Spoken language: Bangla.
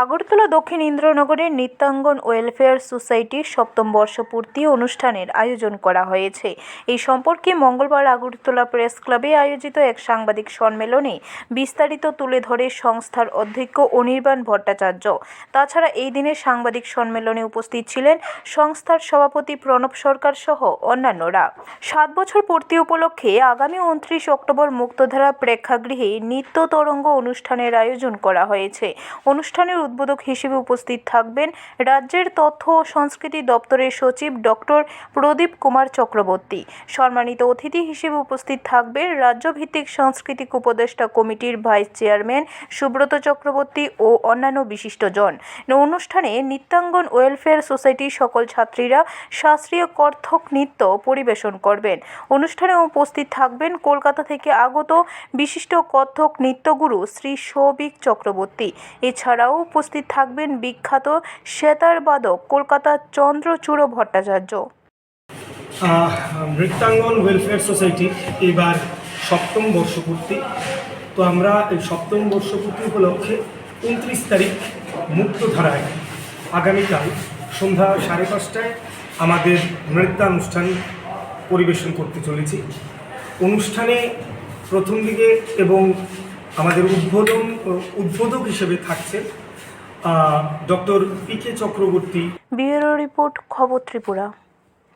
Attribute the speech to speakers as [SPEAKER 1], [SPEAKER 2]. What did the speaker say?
[SPEAKER 1] আগরতলা দক্ষিণ ইন্দ্রনগরের নিত্যাঙ্গন ওয়েলফেয়ার সোসাইটির সপ্তম বর্ষপূর্তি অনুষ্ঠানের আয়োজন করা হয়েছে। এই সম্পর্কে মঙ্গলবার আগরতলা প্রেস ক্লাবে আয়োজিত এক সাংবাদিক সম্মেলনে বিস্তারিত তুলে ধরে সংস্থার অধ্যক্ষ অনির্বাণ ভট্টাচার্য। তাছাড়া এই দিনে সাংবাদিক সম্মেলনে উপস্থিত ছিলেন সংস্থার সভাপতি প্রণব সরকার সহ অন্যান্যরা। সাত বছর পূর্তি উপলক্ষে আগামী উনত্রিশ অক্টোবর মুক্তধারা প্রেক্ষাগৃহে নিত্য তরঙ্গ অনুষ্ঠানের আয়োজন করা হয়েছে। অনুষ্ঠানের উদ্বোধক হিসেবে উপস্থিত থাকবেন রাজ্যের তথ্য ও সংস্কৃতি দপ্তরের সচিব ডক্টর প্রদীপ কুমার চক্রবর্তী। সম্মানিত অতিথি হিসেবে উপস্থিত থাকবেন রাজ্যভিত্তিক সাংস্কৃতিক উপদেষ্টা কমিটির ভাইস চেয়ারম্যান সুব্রত চক্রবর্তী ও অন্যান্য বিশিষ্টজন। অনুষ্ঠানে নিত্যাঙ্গন ওয়েলফেয়ার সোসাইটির সকল ছাত্রীরা শাস্ত্রীয় কর্থক নৃত্য পরিবেশন করবেন। অনুষ্ঠানে উপস্থিত থাকবেন কলকাতা থেকে আগত বিশিষ্ট কত্থক নৃত্যগুরু শ্রী সৌভিক চক্রবর্তী। এছাড়াও উপস্থিত থাকবেন বিখ্যাত সেতার বাদক কলকাতার চন্দ্রচূড় ভট্টাচার্য।
[SPEAKER 2] নৃত্যাঙ্গন ওয়েলফেয়ার সোসাইটি এবার সপ্তম বর্ষপূর্তি। তো আমরা এই সপ্তম বর্ষপূর্তি উপলক্ষে উনত্রিশ তারিখ মুক্তধারায় আগামীকাল সন্ধ্যা সাড়ে পাঁচটায় আমাদের নৃত্যানুষ্ঠান পরিবেশন করতে চলেছি। অনুষ্ঠানে প্রথম দিকে এবং আমাদের উদ্বোধন, উদ্বোধক হিসেবে থাকছেন doctor P K Chakraborty.
[SPEAKER 1] Bureau report খবর ত্রিপুরা।